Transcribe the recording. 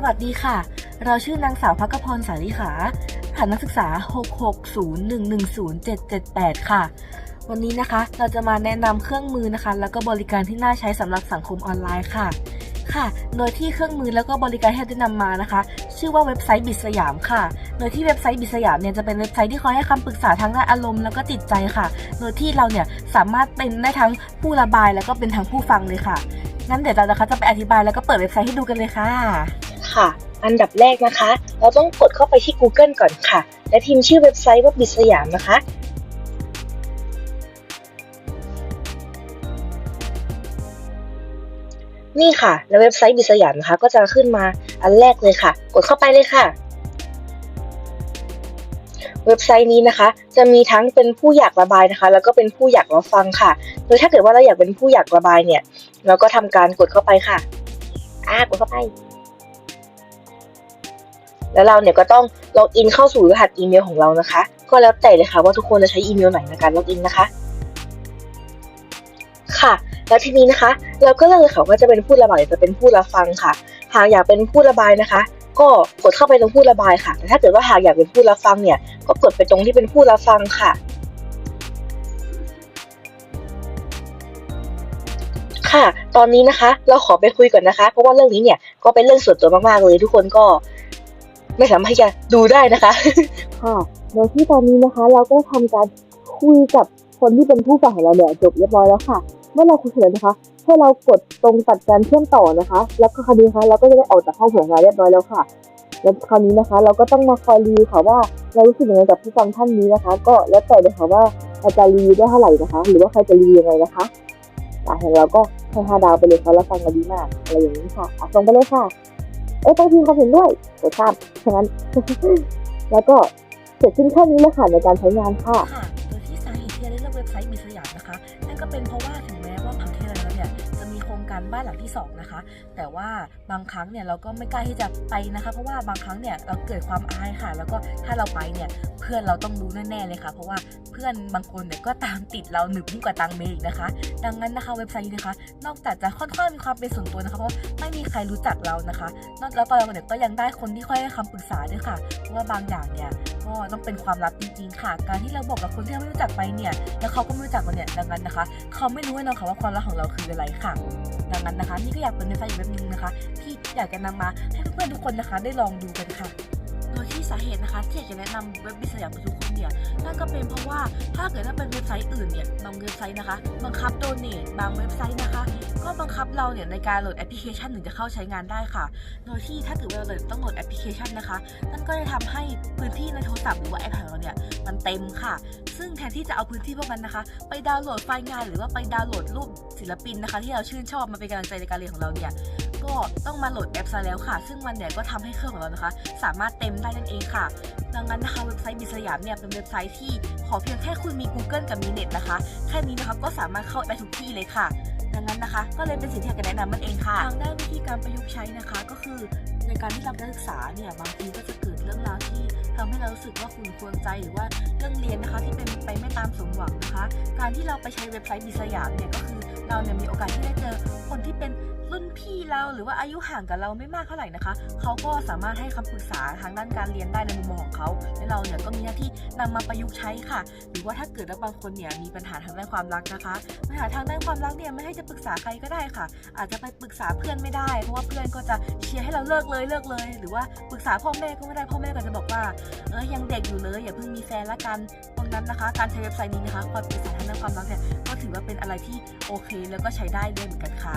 สวัสดีค่ะ เราชื่อนางสาวพักพรสาริขาฐานนักศึกษา 660110778 ค่ะ วันนี้นะคะ เราจะมาแนะนำเครื่องมือนะคะ แล้วก็บริการที่น่าใช้สำหรับสังคมออนไลน์ค่ะ ค่ะ โดยที่เครื่องมือแล้วก็บริการที่ได้นำมานะคะ ชื่อว่าเว็บไซต์บิสยามค่ะ โดยที่เว็บไซต์บิสยามเนี่ยจะเป็นเว็บไซต์ที่คอยให้คำปรึกษาทางด้านอารมณ์แล้วก็จิตใจค่ะ โดยที่เราเนี่ยสามารถเป็นได้ทั้งผู้ระบายแล้วก็เป็นทั้งผู้ฟังเลยค่ะงั้นเดี๋ยวเรานะคะจะไปอธิบายแล้วก็เปิดเว็บไซต์ให้ดูกันเลยค่ะ ค่ะ อันดับแรกนะคะ เราต้องกดเข้าไปที่ Google ก่อนค่ะ และพิมพ์ชื่อเว็บไซต์ว่าบิสยามนะคะนี่ค่ะแล้วเว็บไซต์บิสยามนะคะ ก็จะขึ้นมาอันแรกเลยค่ะ กดเข้าไปเลยค่ะ เว็บไซต์นี้นะคะ จะมีทั้งเป็นผู้อยากระบายนะคะ แล้วก็เป็นผู้อยากรับฟังค่ะโดยถ้าเกิดว่าเราอยากเป็นผู้อยากระบายเนี่ย เราก็ทำการกดเข้าไปค่ะ อ่ากดเข้าไป แล้วเราเนี่ยก็ต้องล็อกอินเข้าสู่รหัสอีเมลของเรานะคะ ก็แล้วแต่เลยค่ะว่าทุกคนจะใช้อีเมลไหนในการล็อกอินนะคะ ค่ะ แล้วทีนี้นะคะ เราก็เลือกเลยค่ะว่าจะเป็นผู้ระบายหรือจะเป็นผู้รับฟังค่ะ หากอยากเป็นผู้ระบายนะคะ ก็กดเข้าไปตรงผู้ระบายค่ะแต่ถ้าเกิดว่าหากอยากเป็นผู้รับฟังเนี่ย ก็กดไปตรงที่เป็นผู้รับฟังค่ะค่ะ ตอนนี้นะคะ เราขอไปคุยก่อนนะคะ เพราะว่าเรื่องนี้เนี่ยก็เป็นเรื่องส่วนตัวมากๆเลย ทุกคนก็ ไม่สามารถที่จะดูได้นะคะค่ะโดยที่ตอนนี้นะคะ เราก็ทำการคุยกับคนที่เป็นผู้ฟังของเราเนี่ยจบเรียบร้อยแล้วค่ะเมื่อเราคุยเสร็จนะคะให้เรากดตรงตัดการเชื่อมต่อนะคะ แล้วก็คราวนี้นะคะเราก็จะได้ออกจากห้องของเราเรียบร้อยแล้วค่ะแล้วคราวนี้นะคะ เราก็ต้องมาคอยรีวิวค่ะว่าเรารู้สึกยังไงกับผู้ฟังท่านนี้นะคะ ก็แล้วแต่เลยค่ะว่าเราจะรีวิวได้เท่าไหร่นะคะ หรือว่าใครจะรีวิวยังไงนะคะอะอย่างเราก็ให้ห้าดาวไปเลยค่ะเราฟังกันดีมากอะไรอย่างนี้ค่ะอะส่งไปเลยค่ะ เอ้ยต้องพิมพ์ความเห็นด้วยกดข้าบฉะนั้น แล้วก็เสร็จสิ้นแค่นี้เลยค่ะในการใช้งานค่ะ ค่ะโดยที่สาเหตุที่เราได้เลือกเว็บไซต์มีสยามนะคะ นั่นก็เป็นเพราะว่าถึงแม้ว่า ครงการบ้านหลังที่สองนะคะ แต่ว่าบางครั้งเนี่ยเราก็ไม่กล้าที่จะไปนะคะ เพราะว่าบางครั้งเนี่ยเราเกิดความอายค่ะ แล้วก็ถ้าเราไปเนี่ยเพื่อนเราต้องรู้แน่ๆเลยค่ะ เพราะว่าเพื่อนบางคนเนี่ยก็ตามติดเราหนึบยิ่งกว่าตังเมอีกนะคะ ดังนั้นนะคะเว็บไซต์นี้นะคะ นอกจากจะค่อนข้างมีความเป็นส่วนตัวนะคะเพราะไม่มีใครรู้จักเรานะคะนอกแล้วตอนเราเนี่ยก็ยังได้คนที่ค่อยให้คำปรึกษาด้วยค่ะเพราะว่าบางอย่างเนี่ยก็ต้องเป็นความลับจริงๆค่ะ การที่เราบอกกับคนที่เราไม่รู้จักไปเนี่ย แล้วเขาก็ไม่รู้จักเราเนี่ยดังนั้นนะคะ เขาไม่รู้แน่นอนค่ะว่าความลับของเราคืออะไรค่ะดังนั้นนะคะ นี่ก็อยากเป็นเว็บไซต์อีกเว็บหนึงนะคะ ที่อยากจะนำมาให้เพื่อนๆทุกคนนะคะ ได้ลองดูกันค่ะโดยที่สาเหตุนะคะที่อยากจะแนะนำเว็บบิสยามกับทุกคนเนี่ยนั่นก็เป็นเพราะว่าถ้าเกิดว่าเป็นเว็บไซต์อื่นเนี่ยบางเว็บไซต์นะคะ บังคับโดนเนทบางเว็บไซต์นะคะ ก็บังคับเราเนี่ยในการโหลดแอปพลิเคชันถึงจะเข้าใช้งานได้ค่ะ โดยที่ถ้าเกิดว่าเราต้องโหลดแอปพลิเคชันนะคะ นั่นก็จะทำให้พื้นที่ในโทรศัพท์หรือว่า iPad ของเราเนี่ยมันเต็มค่ะ ซึ่งแทนที่จะเอาพื้นที่พวกนั้นนะคะ ไปดาวน์โหลดไฟล์งาน หรือว่าไปดาวน์โหลดรูปศิลปินนะคะ ที่เราชื่นชอบมาเป็นกำลังใจในการเรียนของเราเนี่ยก็ต้องมาโหลดแอปซะแล้วค่ะ ซึ่งมันเนี่ยก็ทำให้เครื่องของเรานะคะ สามารถเต็มได้นั่นเองค่ะ ดังนั้นนะคะเว็บไซต์บิสยามเนี่ยเป็นเว็บไซต์ที่ขอเพียงแค่คุณมี Google กับมีเน็ตนะคะแค่นี้นะคะก็สามารถเข้าได้ทุกที่เลยค่ะ ดังนั้นนะคะ ก็เลยเป็นสิ่งที่อยากจะแนะนำมันเองค่ะทางด้านวิธีการประยุกต์ใช้นะคะ ก็คือในการที่เราได้ศึกษาเนี่ยบางทีก็จะเกิดเรื่องราวที่ ทำให้เรารู้สึกว่าขุ่นควรใจหรือว่าเรื่องเรียนนะคะที่เป็นไปไม่ตามสมหวังนะคะ การที่เราไปใช้เว็บไซต์บิสยามเนี่ยก็คือ เราเนี่ยมีโอกาสที่ได้เจอคนที่เป็นรุ่นพี่เราหรือว่าอายุห่างกับเราไม่มากเท่าไหร่นะคะเขาก็สามารถให้คำปรึกษาทางด้านการเรียนได้ในมุมมองของเขาและเราเนี่ยก็มีหน้าที่นำมาประยุกต์ใช้ค่ะ หรือว่าถ้าเกิดว่าบางคนเนี่ยมีปัญหาทางด้านความรักนะคะปัญหาทางด้านความรักเนี่ยไม่ให้จะปรึกษาใครก็ได้ค่ะ อาจจะไปปรึกษาเพื่อนไม่ได้เพราะว่าเพื่อนก็จะเชียร์ให้เราเลิกเลยเลิกเลย หรือว่าปรึกษาพ่อแม่ก็ไม่ได้พ่อแม่ก็จะบอกว่าเออยังเด็กอยู่เลยอย่าเพิ่งมีแฟนละกันตรงนั้นนะคะ การใช้เว็บไซต์นี้นะคะคอยปรึกษาทางด้านความรักเนี่ย ถือว่าเป็นอะไรที่โอเคแล้วก็ใช้ได้เลยเหมือนกันค่ะ